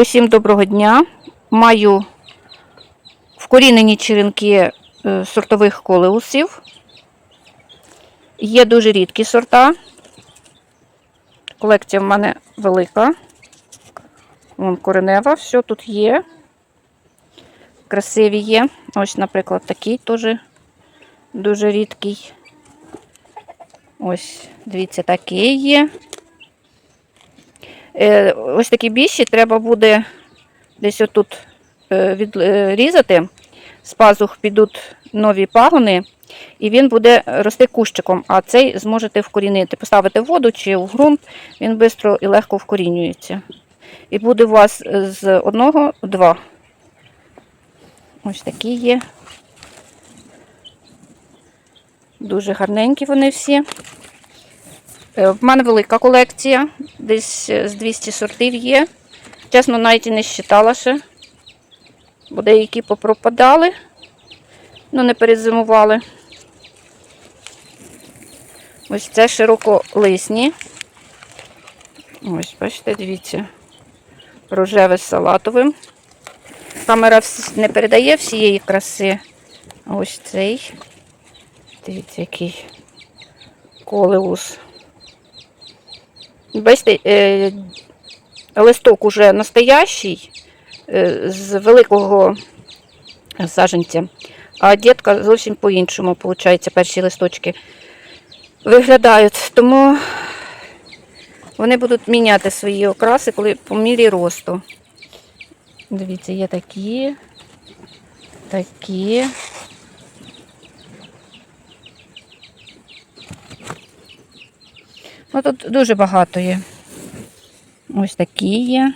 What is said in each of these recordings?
Усім доброго дня. Маю вкорінені черенки е, сортових колеусів. Є дуже рідкі сорта. Колекція в мене велика. Вон коренева, все тут є. Красиві є. Ось, наприклад, такий теж дуже рідкий. Ось, дивіться, такий є. Е, Ось такі більші треба буде десь отут е, відрізати. З пазух підуть нові пагони, і він буде рости кущиком, а цей зможете вкорінити. Поставити в воду чи в ґрунт, він швидко і легко вкорінюється. І буде у вас з одного два. Ось такі є. Дуже гарненькі вони всі. Е, В мене велика колекція, десь е, з 200 сортів є. Чесно, навіть і не считала ще, бо деякі попропадали, ну не перезимували. Ось це широколисні. Ось, бачите, дивіться, рожеве з салатовим. Камера не передає всієї краси. Ось цей. Дивіться, який колеус. Бачите, е, листок уже настоящий, е, з великого саженця, а дітка зовсім по-іншому, виходить, перші листочки виглядають. Тому вони будуть міняти свої окраси, коли по мірі росту. Дивіться, є такі, такі. Ну, тут дуже багато є. Ось такі є.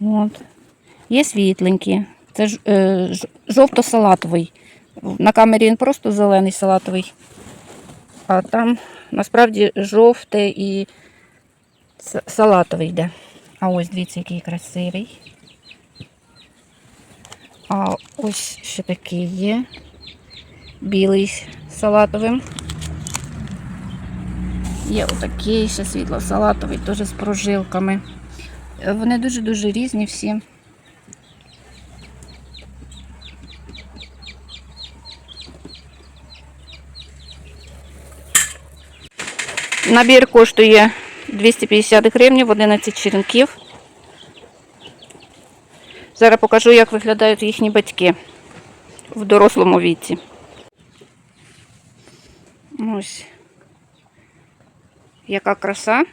От. Є світленькі. Це ж, е, жовто-салатовий. На камері він просто зелений салатовий. А там насправді жовте і салатовий йде. А ось дивіться, який красивий. А ось ще такий є. Білий з салатовим. Є отакий ще світло-салатовий, теж з прожилками. Е, Вони дуже-дуже різні всі. Набір коштує 250 гривень, 11 черенків. Зараз покажу, як виглядають їхні батьки в дорослому віці. Ось яка краса.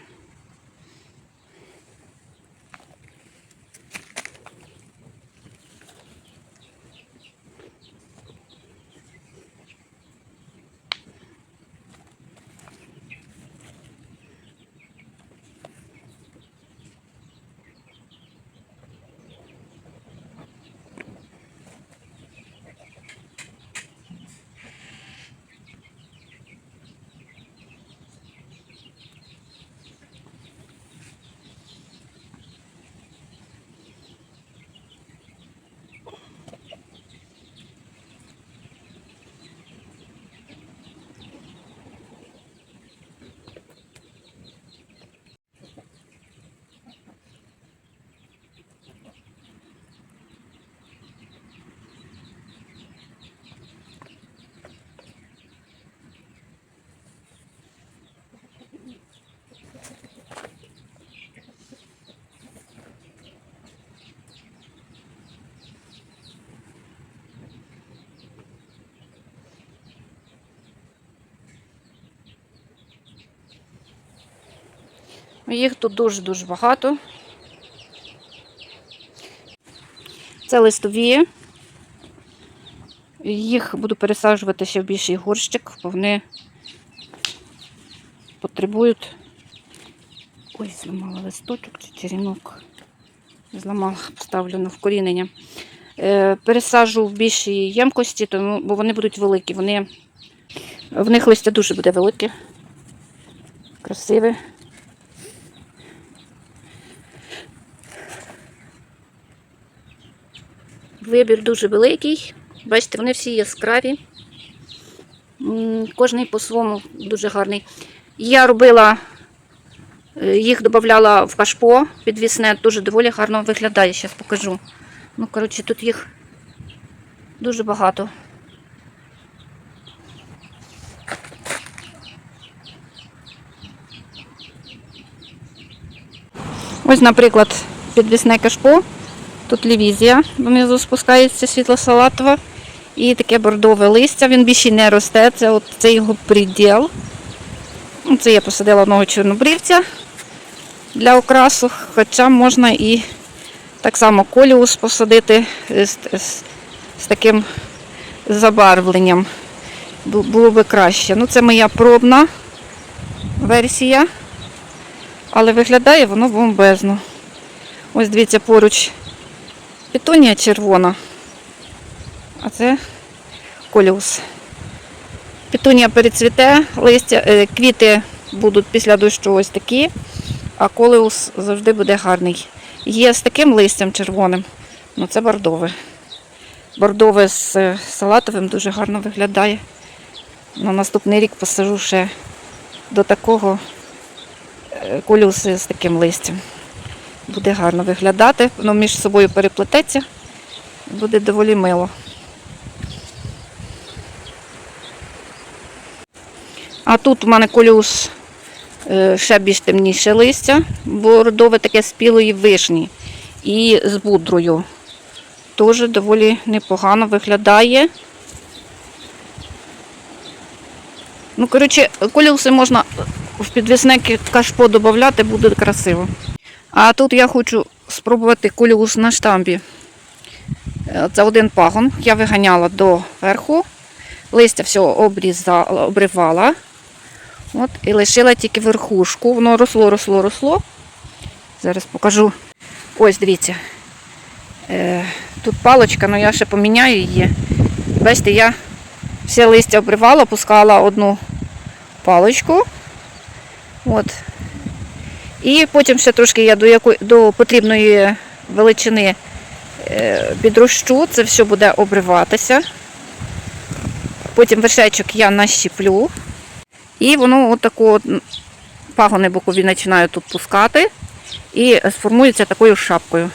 Їх тут дуже-дуже багато. Це листові. Їх буду пересаджувати ще в більший горщик, бо вони потребують. Ой, зламала листочок чи черенок. Зламала, поставлю на вкорінення. Е, пересаджу в більшій ємкості, тому, бо вони будуть великі. Вони, в них листя дуже буде велике, красиве. Вибір дуже великий. Бачите, вони всі яскраві. Кожний по-своєму дуже гарний. Я робила Е, Їх додавала в кашпо підвісне, дуже доволі гарно виглядає, зараз покажу. Ну, коротше, тут їх дуже багато. Ось, наприклад, підвісне кашпо. Тут лівізія донизу спускається світло-салатова. І таке бордове листя. Він більше не росте. Це, от, це його приділ. Ну, Це я посадила одного чорнобривця для окрасу, хоча можна і так само коліус посадити з, з, з таким забарвленням. Було би краще. Ну, це моя пробна версія, але виглядає воно бомбезно. Ось дивіться, поруч петунія червона, а це коліус. Петунія перецвіте, листя, е, квіти будуть після дощу ось такі, а колеус завжди буде гарний. Є з таким листям червоним, ну це бордове. Бордове з е, салатовим дуже гарно виглядає. На наступний рік посажу ще до такого е, колюси з таким листям. Буде гарно виглядати, воно між собою переплететься, буде доволі мило. А тут у мене колюс е, ще більш темніше листя, бордове таке спілої вишні і з будрою. Теж доволі непогано виглядає. Ну, коротше, колюси можна в підвісне кашпо додати, буде красиво. А тут я хочу спробувати колюс на штамбі. Е, Це один пагон. Я виганяла до верху. Листя все обрізала, обривала. От, і лишила тільки верхушку. Воно росло, росло, росло. Зараз покажу. Ось, дивіться. Е, тут паличка, але я ще поміняю її. Бачите, я все листя обривала, пускала одну паличку. От. І потім ще трошки я до, якої, до потрібної величини е, підрощу, це все буде обриватися. Потім вершечок я нащіплю. І воно отако от пагони бокові починаю тут пускати і сформується такою шапкою.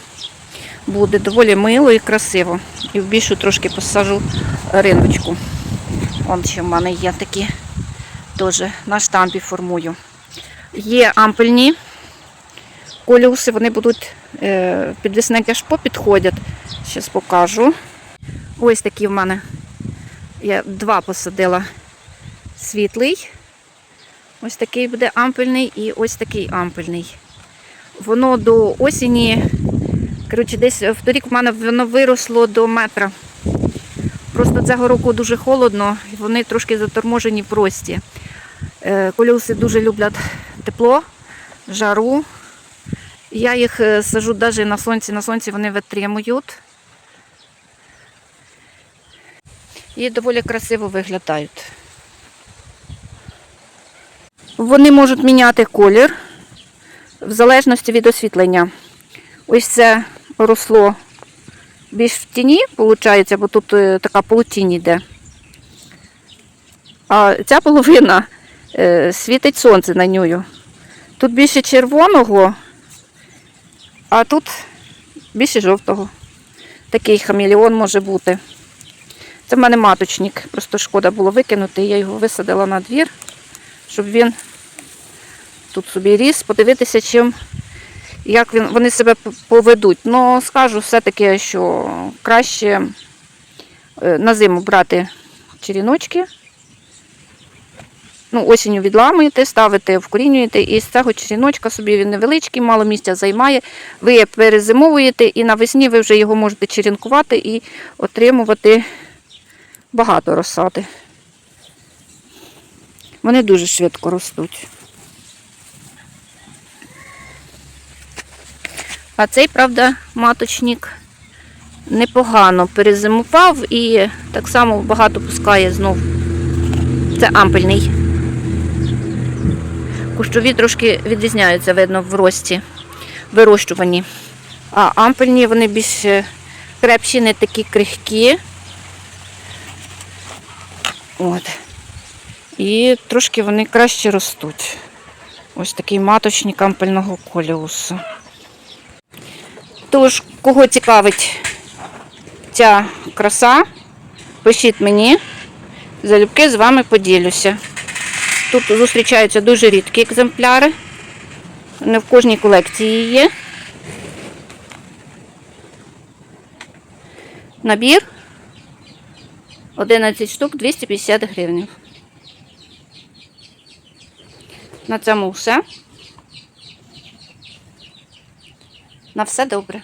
Буде доволі мило і красиво. І в більшу трошки посажу риночку. Вон ще в мене є такі теж на штампі формую. Є ампельні колюси, вони будуть е, підвісне кашпо підходять. Зараз покажу. Ось такі в мене. Я два посадила світлий. Ось такий буде ампельний і ось такий ампельний. Воно до осені, коротше, десь вторік в мене воно виросло до метра. Просто цього року дуже холодно, вони трошки заторможені прості. Е, Колюси дуже люблять тепло, жару. Я їх е, сажу навіть на сонці, на сонці вони витримують. І доволі красиво виглядають. Вони можуть міняти колір в залежності від освітлення. Ось це росло більш в тіні, виходить, бо тут е, така полутінь йде. А ця половина е, світить сонце на нього. Тут більше червоного, а тут більше жовтого. Такий хамелеон може бути. Це в мене маточник. Просто шкода було викинути. Я його висадила на двір, щоб він тут собі ріс, подивитися, чим, як він, вони себе поведуть. Ну, скажу все-таки, що краще е, на зиму брати черіночки. Ну, осінню відламуєте, ставите, вкорінюєте, і з цього черіночка собі він невеличкий, мало місця займає. Ви перезимовуєте, і навесні ви вже його можете черінкувати і отримувати багато розсади. Вони дуже швидко ростуть. А цей, правда, маточник непогано перезимував і так само багато пускає знов. Це ампельний. Кущові трошки відрізняються, видно, в рості, вирощуванні. А ампельні вони більш е, крепші, не такі крихкі. От. І трошки вони краще ростуть. Ось такий маточник ампельного коліусу. Тож, кого цікавить ця краса, пишіть мені, залюбки з вами поділюся. Тут зустрічаються дуже рідкі екземпляри. Не в кожній колекції є. Набір 11 штук 250 гривень. На цьому все. На все добре.